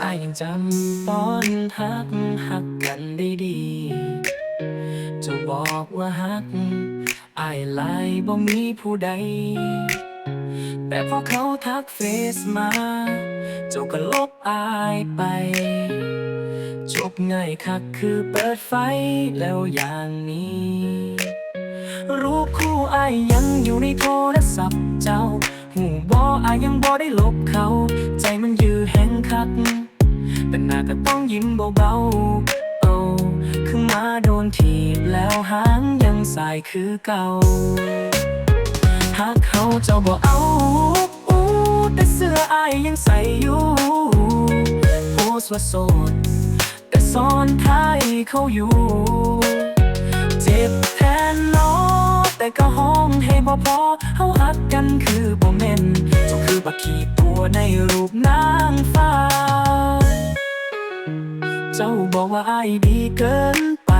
ไอยังจำตอนฮักฮักกันได้ดี จะบอกว่าฮักอายหลายบ่มีผู้ใด แต่พอเขาทักเฟซมา เจ้าก็ลบอายไป จบง่ายคักคือเปิดไฟแล้วอย่างนี้ รูปคู่อายยังอยู่ในโทรศัพท์เจ้าหูบออายยังบอได้ลบเขา ใจมันยือแห้งคัก แต่หน้าก็ต้องยิ้มเบาๆเอาคือมาโดนทีบแล้วหางยังสายคือเก่า หากเขาเจ้าบอกเอาอู้แต่เสื้ออายยังใส่อยู่โพสว่าโสด แต่ซ้อนท้ายเขาอยู่เจ็บแทนน้อแต่ก็ห้องให้บ่พอเฮาหักกันคือบ่แม่นเจ้าคือบักขีตัวในรูปนางฟ้า เจ้าบอกว่าอายดีเกินไป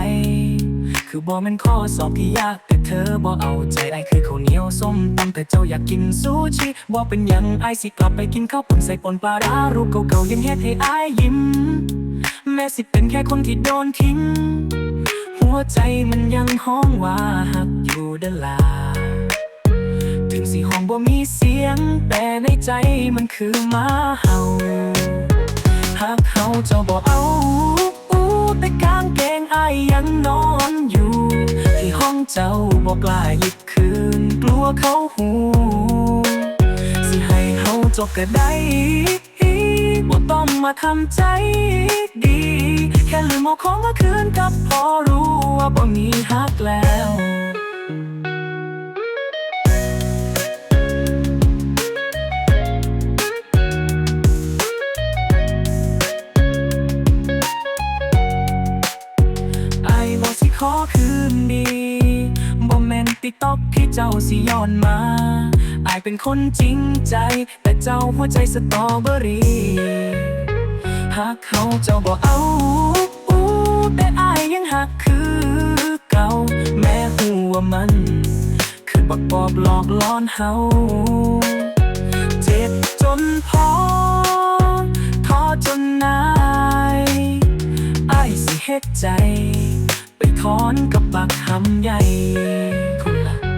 คือบอกมันข้อสอบที่ยากแต่เธอบอกเอาใจไอายคือข้าวเหนียวส้มตำแต่เจ้าอยากกินซูชิบอกเป็นยังไอายสิกลับไปกินข้าวปุ่นใส่ปนปลาร้ารูปเก่าๆยังเฮ็ดให้อายยิ้ม แม้สิเป็นแค่คนที่โดนทิ้ง หัวใจมันยังห้องว่าหักอยู่เดอนลาถึงสีห้องบ่มีเสียง แต่ในใจมันคือมาเห่า เขาจ้าบอกเอาอู้แต่กางเกงอายยังนอนอยู่ ที่ห้องเจ้าบอกกล้าหยิบคืน กลัวเขาหูสิให้เขาจบก็ได้บ่ต้องมาทำใจดี แค่ลืมเอาของมาคืนกับพอรู้ว่าบ่มีฮักแล้ว ขอคืนดีบ่แม่นติ๊กต็อกที่เจ้าสิย้อนมาไอ้เป็นคนจริงใจ แต่เจ้าหัวใจสตรอเบอรี่หากเขาเจ้าบอกเอาอู้แต่อ้ายยังหักคือเก่า แม้หูว่ามัน คือบักปอบหลอกล้อนเฮาเจ็บจนพอท้อจนนายอ้ายสิเฮ็ดใจ ท้อนกับปากหำใหญ่คนละ